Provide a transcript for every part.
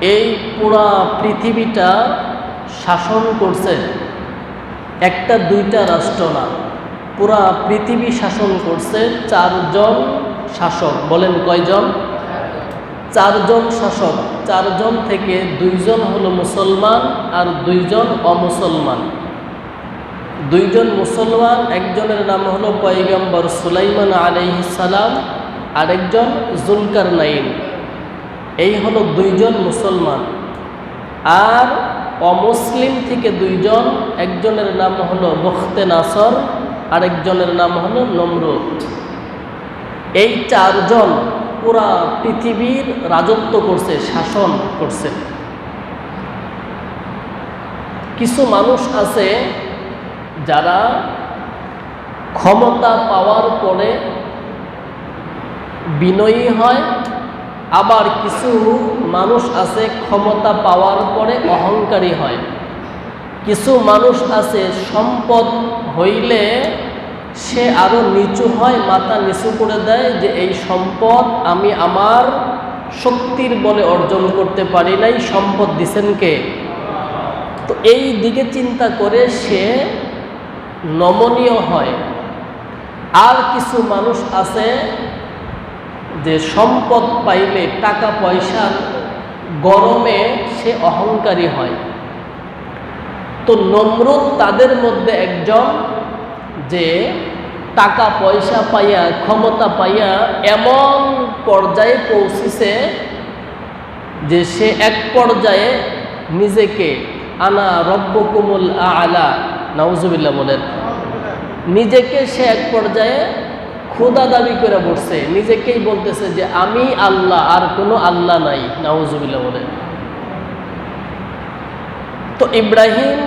এই পুরা পৃথিবীটা শাসন করছে। একটা, দুইটা রাষ্ট্র না। পুরা পৃথিবী শাসন করছে চারজন শাসক। বলেন কয়জন? চারজন শাসক। চারজন থেকে দুইজন হলো মুসলমান আর দুইজন অমুসলমান। দুইজন মুসলমান, একজনের নাম হলো পয়গম্বর সুলাইমান আলাইহিসালাম আরেকজন জুলকার নাইন এই হলো দুইজন মুসলমান। আর অমুসলিম থেকে দুইজন, একজনের নাম হলো বখতে নাসর আরেকজনের নাম হলো নমরুদ। এই চারজন পুরা পৃথিবীর রাজত্ব করছে, শাসন করছে। কিছু মানুষ আছে যারা ক্ষমতা পাওয়ার পরে বিনয়ী হয় আবার কিছু মানুষ আছে ক্ষমতা পাওয়ার পরে অহংকারী হয়। কিছু মানুষ আছে সম্পদ হইলে সে আরও নিচু হয়, মাথা নিচু করে দেয় যে এই সম্পদ আমি আমার শক্তির বলে অর্জন করতে পারি নাই, সম্পদ দিছেন কে? তো এই দিকে চিন্তা করে সে নমনীয় হয়। আর কিছু মানুষ আছে যে সম্পদ পাইলে টাকা পয়সার গরমে সে অহংকারী হয়। তো নমরুদ তাদের মধ্যে একজন যে টাকা পয়সা পাইয়া, ক্ষমতা পাইয়া এমন পর্যায়ে পৌঁছিছে যে সে এক পর্যায়ে নিজেকে, আনা রব্বকুমুল আলা নাউজুবিল্লাহ বলেন। নিজেকে সে এক পর্যায়ে খোদা দাবি করে বসছে। নিজেকেই বলতেছে যে, আমি আল্লাহ, আর কোনো আল্লাহ নাই। নাউজুবিল্লাহ বলে। তো ইব্রাহিম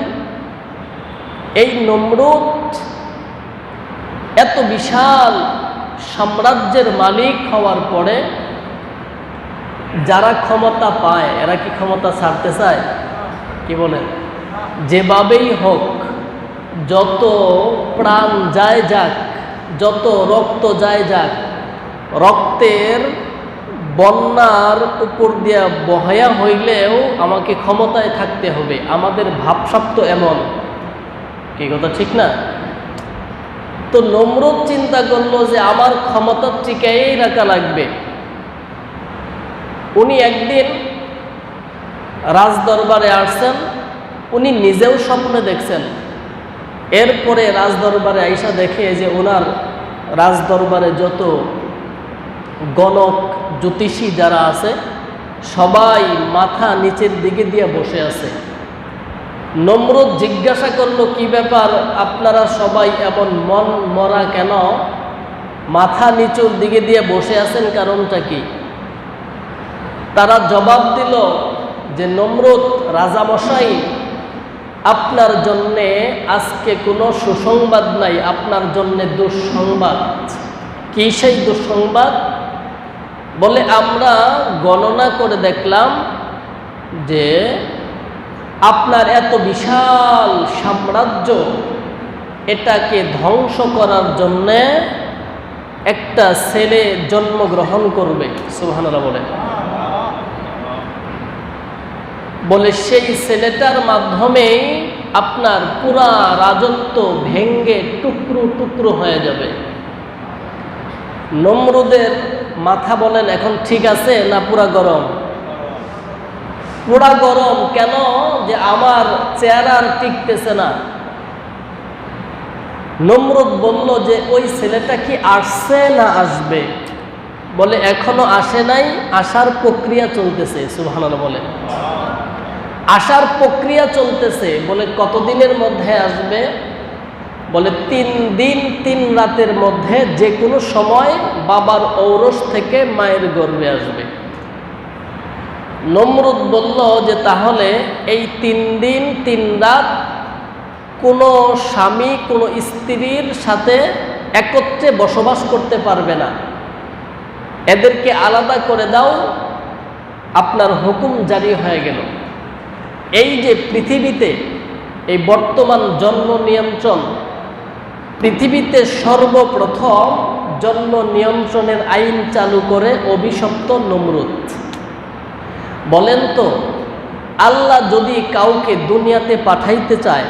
এই নমরুদ এত বিশাল সাম্রাজ্যের মালিক হওয়ার পরে যারা ক্ষমতা পায়, এরা কি ক্ষমতা ছাড়তে চায়? কি বলেন যেভাবেই হোক, যত প্রাণ যায় যাক যত রক্ত যায় যাক, রক্তের বন্যার উপর দিয়া বহায়া হইলেও আমাকে ক্ষমতায় থাকতে হবে। আমাদের ভাবসাব তো এমন। কি কথা, ঠিক না? তো নমরুদ চিন্তা করল যে আমার ক্ষমতা টিকাই রাখা লাগবে। উনি একদিন রাজদরবারে আসছেন, উনি নিজেও স্বপ্নে দেখছেন। এরপরে রাজদরবারে আইসা দেখে যে ওনার রাজদরবারে যত গণক, জ্যোতিষী যারা আছে, সবাই মাথা নিচের দিকে দিয়ে বসে আছে। নমরুদ জিজ্ঞাসা করল, কি ব্যাপার? আপনারা সবাই এমন মন মরা কেন? মাথা নিচুর দিকে দিয়ে বসে আছেন কারণটা কি? তারা জবাব দিল যে, নমরুদ রাজামশাই আপনার জন্যে আজকে কোনো সুসংবাদ নাই, আপনার জন্যে দুঃসংবাদ। কি সেই দুঃসংবাদ? বলে আমরা গণনা করে দেখলাম যে আপনার এত বিশাল সাম্রাজ্য এটাকে ধ্বংস করার জন্যে একটা ছেলে জন্মগ্রহণ করবে সুহানারা বলে। বলে, সেই ছেলেটার মাধ্যমে আপনার পুরা রাজত্ব ভেঙ্গে টুকরো টুকরো হয়ে যাবে। নমরুদের মাথা বলেন, এখন ঠিক আছে না পুরা গরম? পুরা গরম কেন যে আমার চেহারা টিকতেছে না? নমরুদ বলল যে, ওই ছেলেটা কি আসছে না আসবে? বলে, এখনও আসে নাই, আসার প্রক্রিয়া চলতেছে, সুবহানাল্লাহ বলে। আসার প্রক্রিয়া চলতেছে। বলে কতদিনের মধ্যে আসবে? বলে তিন দিন, তিন রাতের মধ্যে যে কোনো সময় বাবার ঔরস থেকে মায়ের গর্ভে আসবে। নমরুদ বলল যে, তাহলে এই তিন দিন, তিন রাত কোনো স্বামী, কোনো স্ত্রীর সাথে একত্রে বসবাস করতে পারবে না। এদেরকে আলাদা করে দাও, আপনার হুকুম জারি হয়ে গেল। এই যে পৃথিবীতে এই বর্তমান জন্ম নিয়ন্ত্রণ, পৃথিবীতে সর্বপ্রথম জন্ম নিয়ন্ত্রণের আইন চালু করে অভিশপ্ত নমরুদ। বলেন তো, আল্লাহ যদি কাউকে দুনিয়াতে পাঠাইতে চায়,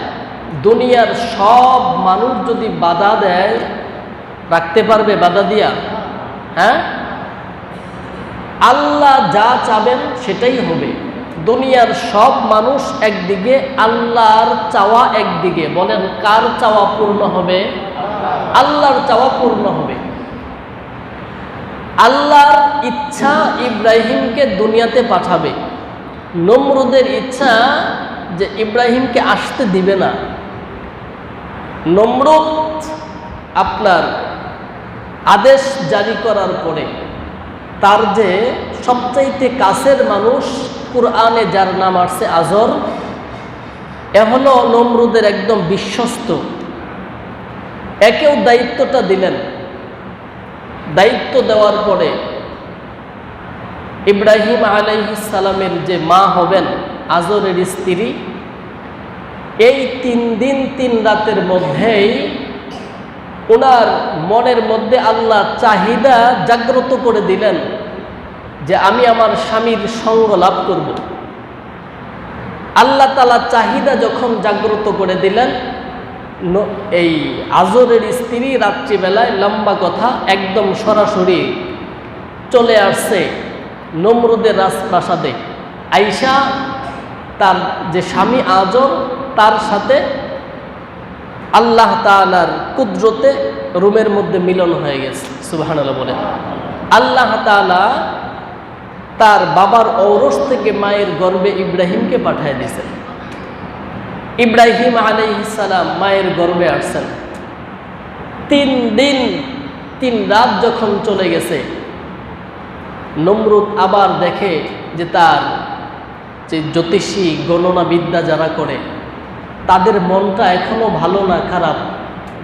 দুনিয়ার সব মানুষ যদি বাধা দেয়, রাখতে পারবে বাধা দিয়া? হ্যাঁ? আল্লাহ যা চাবেন সেটাই হবে। দুনিয়ার সব মানুষ একদিকে, আল্লাহর চাওয়া একদিকে। বলেন, কার চাওয়া পূর্ণ হবে? আল্লাহর চাওয়া পূর্ণ হবে। আল্লাহর ইচ্ছা ইব্রাহিমকে দুনিয়াতে পাঠাবে। নমরুদের ইচ্ছা যে ইব্রাহিমকে আসতে দিবে না। নমরুদ আপনার আদেশ জারি করার পরে তার যে সবচাইতে কাছের মানুষ কোরআনে যার নাম আসছে আজর, এ হলো নমরুদের একদম বিশ্বস্ত। একেও দায়িত্বটা দিলেন। দায়িত্ব দেওয়ার পরে ইব্রাহিম সালামের যে মা হবেন আজরের স্ত্রী, এই তিন দিন তিন রাতের মধ্যেই ওনার মনের মধ্যে আল্লাহ চাহিদা জাগ্রত করে দিলেন যে আমি আমার স্বামীর সঙ্গ লাভ করব। আল্লাহ তালা চাহিদা যখন জাগ্রত করে দিলেন এই আজরের স্ত্রী রাত্রিবেলায় লম্বা কথা একদম সরাসরি চলে আসছে নমরুদের রাজপ্রাসাদে। আইসা তার যে স্বামী আজর, তার সাথে আল্লাহ তালার কুদরতে রুমের মধ্যে মিলন হয়ে গেছে। সুবাহানাল্লাহ বলে আল্লাহ তালা তার বাবার ঔরস থেকে মায়ের গর্বে ইব্রাহিমকে পাঠিয়ে দিয়েছেন। ইব্রাহিম আলাইসালাম মায়ের গর্বে আসছেন। তিন দিন, তিন রাত যখন চলে গেছে, নমরুদ আবার দেখে যে তার যে জ্যোতিষী গণনাবিদ্যা যারা করে তাদের মনটা এখনও ভালো না, খারাপ।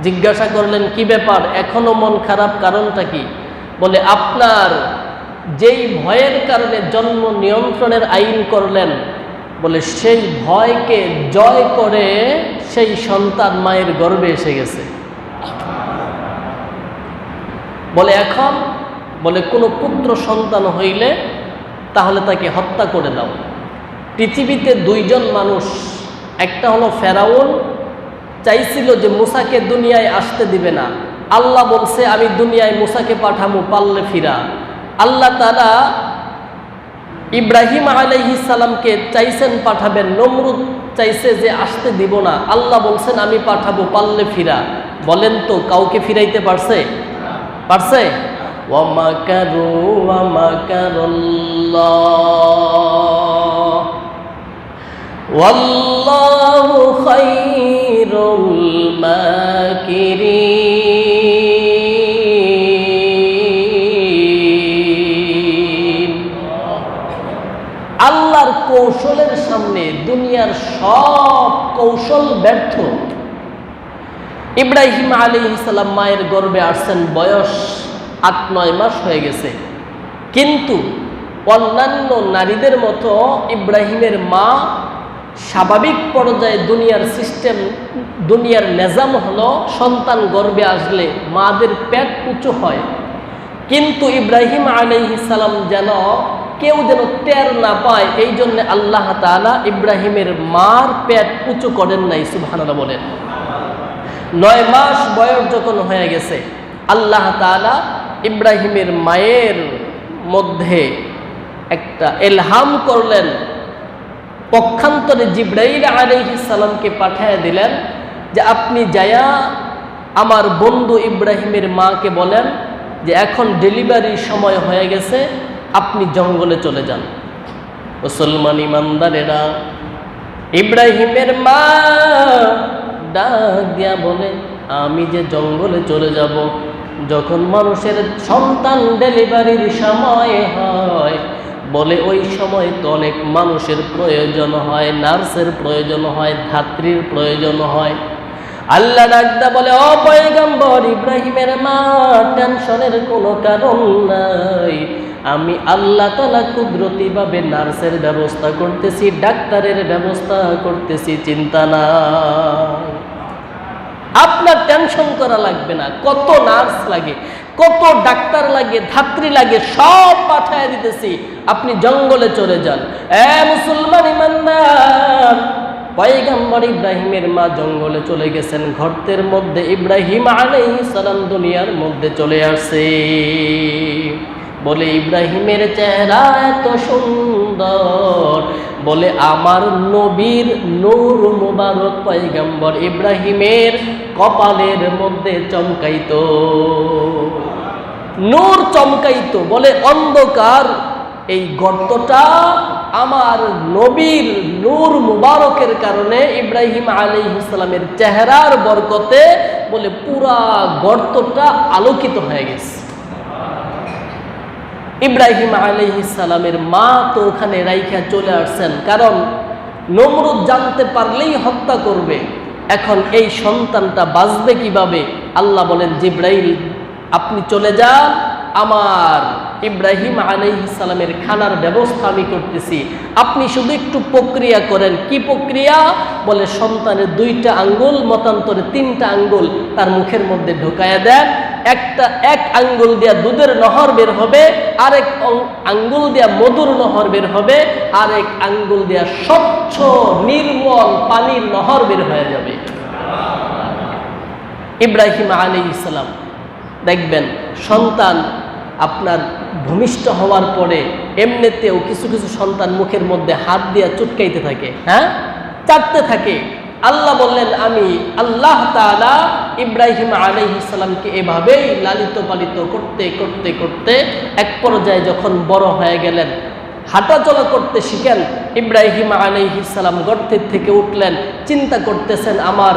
জিজ্ঞাসা করলেন, কি ব্যাপার? এখনও মন খারাপ কারণটা কি? বলে, আপনার যেই ভয়ের কারণে জন্ম নিয়ন্ত্রণের আইন করলেন, বলে, সেই ভয়কে জয় করে সেই সন্তান মায়ের গর্বে এসে গেছে। বলে, এখন? বলে, কোনো পুত্র সন্তান হইলে তাহলে তাকে হত্যা করে দাও। পৃথিবীতে দুইজন মানুষ একটা হলো ফেরাউন, চাইছিল যে মুসাকে দুনিয়ায় আসতে দিবে না। আল্লাহ বলছে, আমি দুনিয়ায় মুসাকে পাঠামো, পারলে ফিরা। আল্লাহ তারা ইব্রাহিম সালামকে চাইছেন পাঠাবেন, নমরুদ চাইছে যে আসতে দিব না। আল্লাহ বলছেন, আমি পাঠাবো, পারলে ফিরা। বলেন তো, কাউকে ফিরাইতে পারছে? পারছে? ওয়ামাকারু সব কৌশল ব্যর্থ। ইব্রাহিম আলী ইসলাম মায়ের গর্বে আসছেন, বয়স আট, নয় মাস হয়ে গেছে। কিন্তু অন্যান্য নারীদের মতো ইব্রাহিমের মা স্বাভাবিক পর্যায়ে দুনিয়ার সিস্টেম দুনিয়ার নেজাম হলো, সন্তান গর্বে আসলে মাদের পেট উঁচু হয়। কিন্তু ইব্রাহিম সালাম যেন কেউ যেন টের না পায় এই জন্য আল্লাহ তালা ইব্রাহিমের মার পেট উঁচু করেন নাই, সুবহানাল্লাহ বলেন। নয় মাস বয়স যখন হয়ে গেছে, আল্লাহ তালা ইব্রাহিমের মায়ের মধ্যে একটা এলহাম করলেন। পক্ষান্তরে জিব্রাইল সালামকে পাঠিয়ে দিলেন যে, আপনি যায়া আমার বন্ধু ইব্রাহিমের মাকে বলেন যে, এখন ডেলিভারির সময় হয়ে গেছে আপনি জঙ্গলে চলে যান। মুসলমান ইমানদারেরা ইব্রাহিমের মা ডাক দিয়া বলে, আমি যে জঙ্গলে চলে যাব, যখন মানুষের সন্তান ডেলিভারির সময় হয়, বলে ওই সময় তো অনেক মানুষের প্রয়োজন হয়, নার্সের প্রয়োজন হয়, ধাত্রীর প্রয়োজন হয়। আল্লাহ ডাকদা বলে, ও পয়গম্বর, ইব্রাহিমের মা, টেনশনের কোনো কারণ নাই। আমি আল্লাহ তালা কুদরতিভাবে নার্সের ব্যবস্থা করতেছি, ডাক্তারের ব্যবস্থা করতেছি, চিন্তা না আপনার টেনশন করা লাগবে না, কত নার্স লাগে, কত ডাক্তার লাগে, ধাত্রী লাগে, সব পাঠায় দিতেছি, আপনি জঙ্গলে চলে যান। এ মুসলমান ইমানদার, পয়গাম্বর ইব্রাহিমের মা জঙ্গলে চলে গেছেন, ঘরতের মধ্যে ইব্রাহিম আলাইহিস সালাম দুনিয়ার মধ্যে চলে আসে বলে, ইব্রাহিমের চেহারা এত সুন্দর। বলে, আমার নবীর নূর মুবারক পয়গম্বর ইব্রাহিমের কপালের মধ্যে চমকাইত। নূর চমকাইত বলে, অন্ধকার, এই গর্তটা আমার নবীর নূর মুবারকের কারণে ইব্রাহিম আলী ইসলামের চেহারার বরকতে বলে, পুরা গর্তটা আলোকিত হয়ে গেছে। ইব্রাহিম সালামের মা তো ওখানে রাইখা চলে আসছেন। কারণ নমরুদ জানতে পারলেই হত্যা করবে। এখন এই সন্তানটা বাঁচবে কীভাবে? আল্লাহ বলেন, জিব্রাইল, আপনি চলে যান। আমার ইব্রাহিম সালামের খানার ব্যবস্থা আমি করতেছি। আপনি শুধু একটু প্রক্রিয়া করেন। কি প্রক্রিয়া? বলে সন্তানের দুইটা আঙ্গুল, মতান্তরে তিনটা আঙ্গুল তার মুখের মধ্যে ঢুকায়া দেন। একটা এক আঙ্গুল দিয়া দুধের নহর বের হবে, আরেক আঙ্গুল দিয়া মধুর নহর বের হবে, আরেক আঙ্গুল দিয়া স্বচ্ছ, নির্মল পানির নহর বের হয়ে যাবে। ইব্রাহিম আলী ইসলাম দেখবেন সন্তান আপনার ভূমিষ্ঠ হওয়ার পরে এমনিতেও কিছু কিছু সন্তান মুখের মধ্যে হাত দিয়া চুটকাইতে থাকে হ্যাঁ? চাটতে থাকে। আল্লাহ বললেন, আমি আল্লাহ তাআলা ইব্রাহিম আলাইহিসসালামকে এভাবেই লালিত পালিত করতে করতে করতে এক পর্যায়ে যখন বড় হয়ে গেলেন, হাঁটাচলা করতে শিখেন, ইব্রাহিম আলাইহিসসালাম গর্তের থেকে উঠলেন, চিন্তা করতেছেন, আমার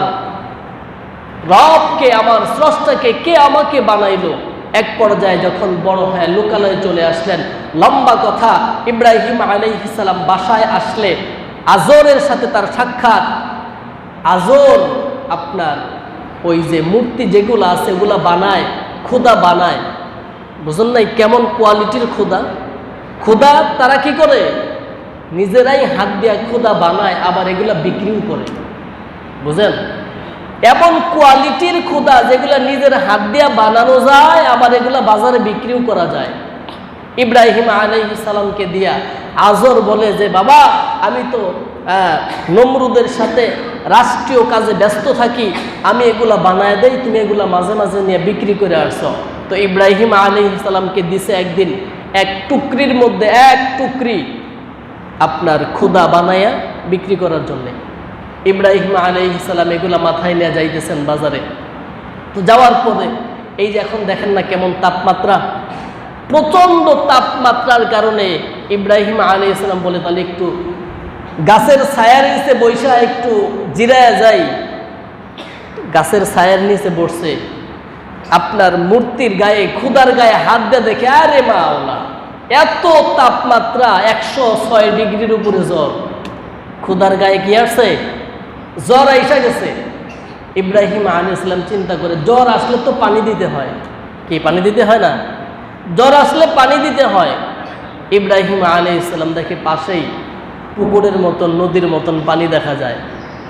রবকে, আমার স্রষ্টাকে কে আমাকে বানাইলো? এক পর্যায়ে যখন বড় হয়ে লোকালয়ে চলে আসলেন, লম্বা কথা, ইব্রাহিম আলাইহিসাল্লাম বাসায় আসলে, আজরের সাথে তার সাক্ষাৎ আজর আপনার, ওই যে মূর্তি যেগুলো আছে, ওগুলা বানায় ক্ষুদা বানায়। বুঝুন নাই কেমন কোয়ালিটির ক্ষুদা ক্ষুদা তারা কি করে? নিজেরাই হাত দিয়া ক্ষুদা বানায়, আবার এগুলা বিক্রিও করে। বুঝেন? এমন কোয়ালিটির ক্ষুদা যেগুলা নিজের হাত দিয়া বানানো যায়, আবার এগুলা বাজারে বিক্রিও করা যায়। ইব্রাহিম আলাইহি সালামকে দিয়া আজর বলে যে, বাবা, আমি তো নমরুদের সাথে রাষ্ট্রীয় কাজে ব্যস্ত থাকি, আমি এগুলা বানায় দেই, তুমি এগুলা মাঝে মাঝে নিয়ে বিক্রি করে আসছো। তো ইব্রাহিম আলাইহি সালামকে দিছে একদিন, এক টুকরির মধ্যে এক টুকরি আপনার ক্ষুদা বানায়া বিক্রি করার জন্যে। ইব্রাহিম আলাইসালাম এগুলা মাথায় নিয়ে যাইতেছেন বাজারে। তো যাওয়ার পরে, এই যে এখন দেখেন না কেমন তাপমাত্রা, প্রচণ্ড তাপমাত্রার কারণে ইব্রাহিম আলী ইসলাম বলে, তাহলে একটু গাছের ছায়ার নিচে বৈশা একটু জিরায়া যাই গাছের ছায়ার নিচে বসছে আপনার মূর্তির গায়ে ক্ষুদার গায়ে হাত দিয়ে দেখে, আরে মা ওলা এত তাপমাত্রা একশো ছয় ডিগ্রির উপরে জ্বর। ক্ষুদার গায়ে কি আসছে? জ্বর আইসা গেছে। ইব্রাহিম আলী ইসলাম চিন্তা করে, জ্বর আসলে তো পানি দিতে হয়। কি পানি দিতে হয় না? জ্বর আসলে পানি দিতে হয়। ইব্রাহিম আলী ইসলাম দেখে পাশেই পুকুরের মতন, নদীর মতন পানি দেখা যায়।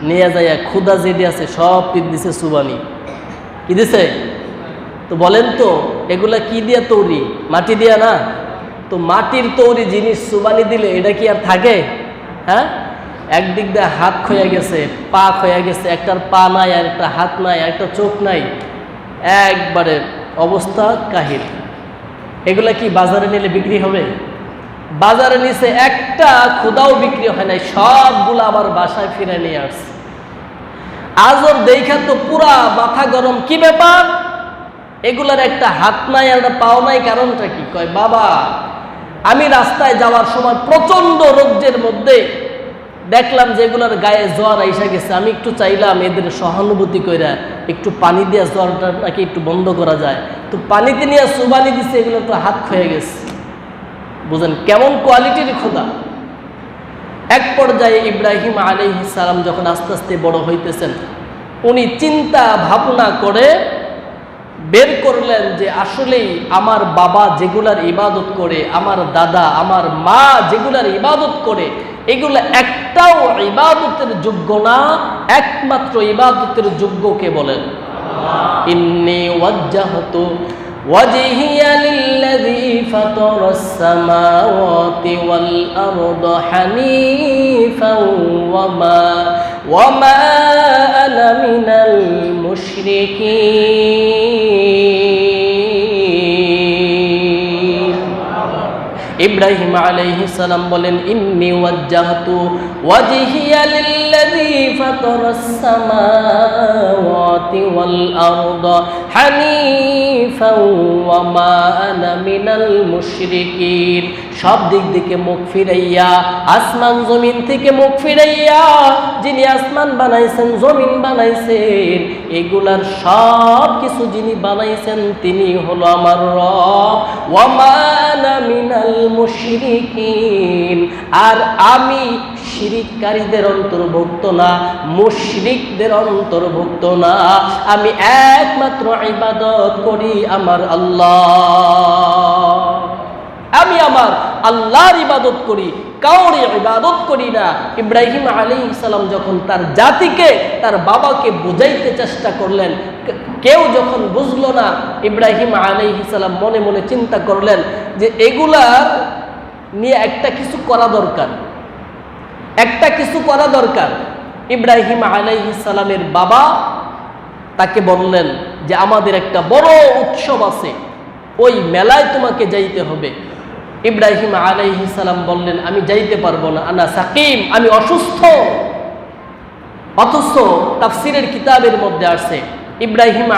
নিয়ে যায় ক্ষুদা যেটি আছে সব পিট দিছে সুবানি। কি দিছে? তো বলেন তো, এগুলা কি দিয়া তৈরি? মাটি দিয়া না? তো মাটির তৈরি জিনিস সুবানি দিলে এটা কি আর থাকে? হ্যাঁ? একদিক দিয়ে হাত ক্ষয়ে গেছে, পা ক্ষয়ে গেছে, একটার পা নাই আর একটা হাত নাই আর একটা চোখ নাই। একবারে অবস্থা কাহিল। এগুলা কি বাজারে নিলে বিক্রি হবে? বাজারে নিচে একটা ক্ষুদাও বিক্রি হয় নাই, সবগুলো আবার বাসায় ফিরে নিয়ে আসছে। আজর দেখা তো পুরা মাথা গরম, কি ব্যাপার? এগুলার একটা হাত নাই আর পাও নাই, কারণটা কি? কয়, বাবা, আমি রাস্তায় যাওয়ার সময় প্রচণ্ড রৌদ্রের মধ্যে দেখলাম যে এগুলার গায়ে জ্বর আইসা গেছে। আমি একটু চাইলাম এদের সহানুভূতি কইরা একটু পানি দিয়া জ্বরটা নাকি একটু বন্ধ করা যায়। তো পানিতে নিয়ে সুবানি দিছে, এগুলো তো হাত ক্ষয়ে গেছে। বুঝেন কেমন কোয়ালিটির খোদা। এক পর্যায়ে ইব্রাহিম আলী সালাম যখন আস্তে আস্তে বড় হইতেছেন উনি চিন্তা ভাবনা করে বের করলেন যে আসলেই আমার বাবা যেগুলার ইবাদত করে আমার দাদা আমার মা যেগুলার ইবাদত করে এগুলো একটাও ইবাদতের যোগ্য না একমাত্র ইবাদতের যোগ্য কে বলেন? ইন্নি ওয়াজ্জাহতু وجهي للذي فطر السماوات والأرض حنيفا وما وما أنا من المشركين إبراهيم عليه السلام بولن إني وجهت وجهي للذي فطر السماوات والأرض حنيفا সব দিক থেকে মুখ ফিরাইয়া, আসমান জমিন থেকে মুখ ফিরাইয়া যিনি আসমান বানাইছেন, জমিন বানাইছেন, এগুলার সব কিছু যিনি বানাইছেন, তিনি হলো আমার রব। ওয়া মা আনা মিনাল মুশরিকিন। আর আমি শিরিককারীদের অন্তর্ভুক্ত না, মুশরিকদের অন্তর্ভুক্ত না। আমি একমাত্র ইবাদত করি আমার আল্লাহ। আমি আমার আল্লাহর ইবাদত করি, কাউরে ইবাদত করি না। ইব্রাহিম আলী সালাম যখন তার জাতিকে, তার বাবাকে বুঝাইতে চেষ্টা করলেন কেউ যখন বুঝলো না, ইব্রাহিম আলী সালাম মনে মনে চিন্তা করলেন যে এগুলার নিয়ে একটা কিছু করা দরকার। একটা কিছু করা দরকার। ইব্রাহিম আলাইহিস সালামের বাবা তাকে বললেন যে আমাদের একটা বড় উৎসব আছে, ওই মেলায় তোমাকে যাইতে হবে। ইব্রাহিম সালাম বললেন, আমি যাইতে পারব না, আনা সাকিম, আমি অসুস্থ। অথচ তাফসিরের কিতাবের মধ্যে আসে ইব্রাহিম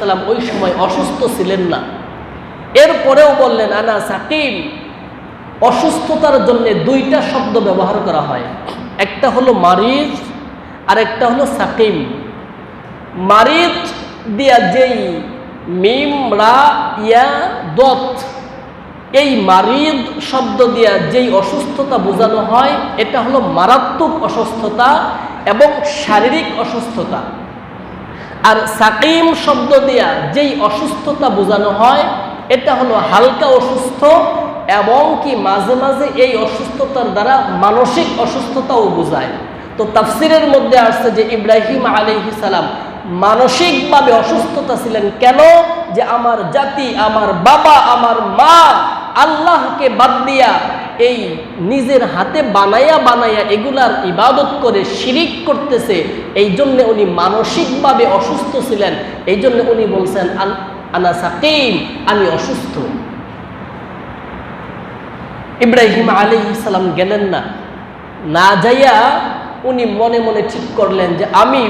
সালাম ওই সময় অসুস্থ ছিলেন না। এরপরেও বললেন, আনা সাকিম, অসুস্থতার জন্য দুইটা শব্দ ব্যবহার করা হয়। একটা হলো মারিজ আর একটা হলো সাকিম। মারিজ দিয়া যেই মিম রা ইয়া দত এই মারিদ শব্দ দিয়া যেই অসুস্থতা বোঝানো হয়, এটা হলো মারাত্মক অসুস্থতা এবং শারীরিক অসুস্থতা। আর সাকিম শব্দ দিয়া যেই অসুস্থতা বোঝানো হয়, এটা হলো হালকা অসুস্থ এবং কি মাঝে মাঝে এই অসুস্থতার দ্বারা মানসিক অসুস্থতাও বোঝায়। তো তাফসিরের মধ্যে আসছে যে ইব্রাহিম আলাইহিস সালাম মানসিকভাবে অসুস্থতা ছিলেন কেন? যে আমার জাতি, আমার বাবা, আমার মা আল্লাহকে বাদ দিয়া এই নিজের হাতে বানায়া বানায়া এগুলার ইবাদত করে শিরিক করতেছে, এই জন্য উনি মানসিকভাবে অসুস্থ ছিলেন। এই জন্য উনি বলছেন আনা সাকিম, আমি অসুস্থ। ইব্রাহিম আলী ইসলাম গেলেন না। না যাইয়া উনি মনে মনে ঠিক করলেন যে আমি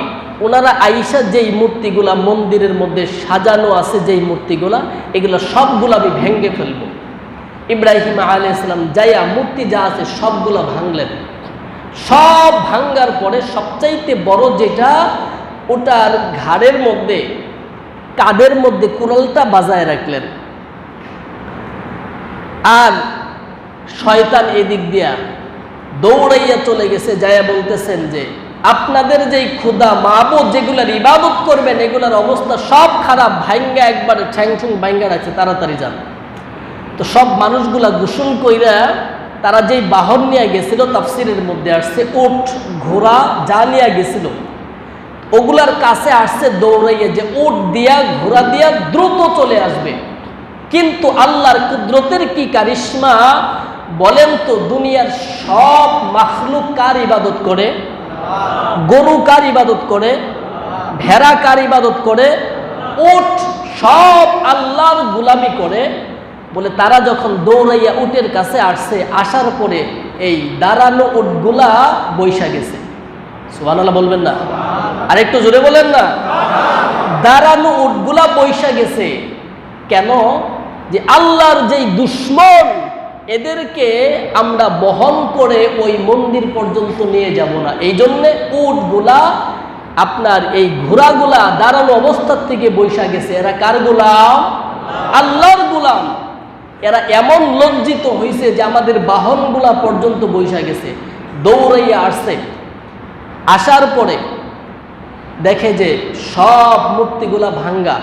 ওনারা আইসা যেই মূর্তিগুলা মন্দিরের মধ্যে সাজানো আছে, যেই মূর্তিগুলা, এগুলো সবগুলো আমি ভেঙ্গে ফেলব। ইব্রাহিম আলী ইসলাম যাইয়া মূর্তি যা আছে সবগুলো ভাঙলেন। সব ভাঙ্গার পরে সবচাইতে বড় যেটা, ওটার ঘাড়ের মধ্যে কাদের মধ্যে কুড়ালটা বাজায় রাখলেন। আর শয়তান এদিক দিয়া দৌড়াইয়া চলে গেছে যায়া বলতেছেন যে আপনাদের যেই ক্ষুদা মাবুদ যেগুলার ইবাদত করবেন, এগুলার অবস্থা সব খারাপ ভাঙ্গা একবারে ঠ্যাংঠুং ভাঙ্গা রাখছে, তাড়াতাড়ি যান। তো সব মানুষগুলা গোসল কইরা তারা যেই বাহন নিয়ে গেছিল, তাফসিরের মধ্যে আসছে উট ঘোড়া যা নিয়ে গেছিল, ওগুলার কাছে আসছে দৌড়াইয়া যে উট দিয়া, ঘোড়া দিয়া দ্রুত চলে আসবে। কিন্তু আল্লাহর কুদরতের কি কারিশ্মা? বলেন তো, দুনিয়ার সব মাখলুক কার ইবাদত করে? গরু কার ইবাদত করে ভেড়া কার ইবাদত করে, উট সব আল্লাহর গুলামি করে, বলে তারা যখন দৌড়াইয়া উটের কাছে আসছে, আসার পরে এই দাঁড়ানো উটগুলা বৈশা গেছে। সুবহানাল্লাহ বলবেন না? আর একটু জোরে বলেন না? দাঁড়ানো উটগুলা বৈশা গেছে। কেন? যে আল্লাহর যেই দুশ্মন এদেরকে আমরা বহন করে ওই মন্দির পর্যন্ত নিয়ে যাব না। এই জন্যে উটগুলা, আপনার এই ঘোড়াগুলা দাঁড়ানো অবস্থার থেকে বৈশা গেছে। এরা কার গোলাম? আল্লাহর গোলাম। এরা এমন লজ্জিত হয়েছে যে আমাদের বাহনগুলা পর্যন্ত বৈশা গেছে। দৌড়াইয়া আসছে। আসার পরে দেখে যে সব মূর্তিগুলা ভাঙ্গা।